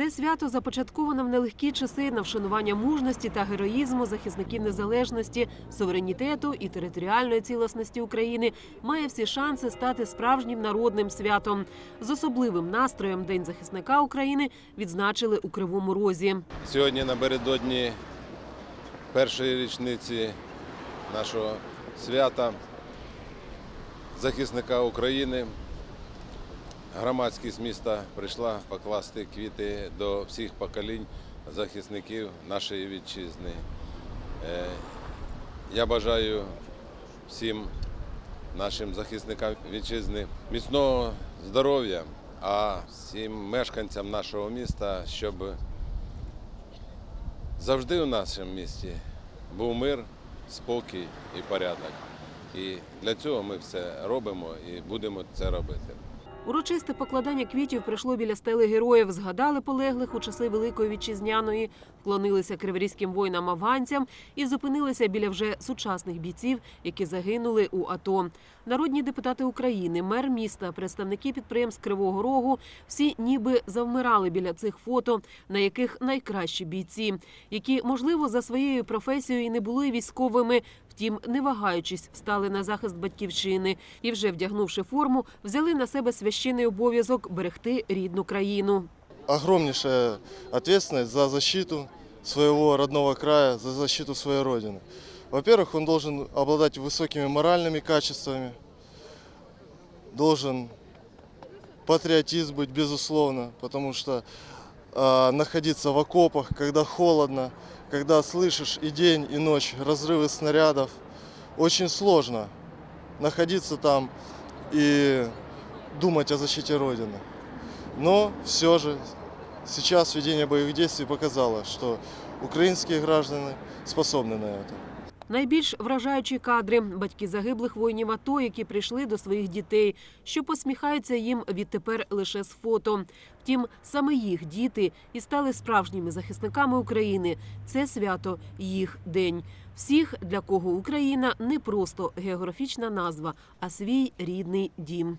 Це свято започатковано в нелегкі часи на вшанування мужності та героїзму захисників незалежності, суверенітету і територіальної цілісності України. Має всі шанси стати справжнім народним святом. З особливим настроєм День захисника України відзначили у Кривому Розі. Сьогодні напередодні першої річниці нашого свята захисника України. Громадськість міста прийшла покласти квіти до всіх поколінь захисників нашої вітчизни. Е, Я бажаю всім нашим захисникам вітчизни міцного здоров'я, а всім мешканцям нашого міста, щоб завжди у нашому місті був мир, спокій і порядок. І для цього ми все робимо і будемо це робити. Урочисте покладання квітів прийшло біля стели героїв. Згадали полеглих у часи Великої вітчизняної, вклонилися криворізьким воїнам-афганцям і зупинилися біля вже сучасних бійців, які загинули у АТО. Народні депутати України, мер міста, представники підприємств Кривого Рогу всі ніби завмирали біля цих фото, на яких найкращі бійці, які, можливо, за своєю професією і не були військовими. Втім, не вагаючись, стали на захист батьківщини і, вже вдягнувши форму, взяли на себе священний обов'язок берегти рідну країну. огромнейшая ответственность за защиту своего родного края, за защиту своей родины. Во-первых, он должен обладать высокими моральными качествами, должен патриотизм быть, безусловно, потому что а, находиться в окопах, когда холодно, когда слышишь и день, и ночь разрывы снарядов, очень сложно находиться там и думать о защите Родины. Но все же сейчас ведение боевых действий показало, что украинские граждане способны на это. Найбільш вражаючі кадри батьки загиблих воїнів АТО, які прийшли до своїх дітей, що посміхаються їм відтепер лише з фото. Втім, саме їх діти і стали справжніми захисниками України. Це свято їх день. Всіх, для кого Україна не просто географічна назва, а свій рідний дім.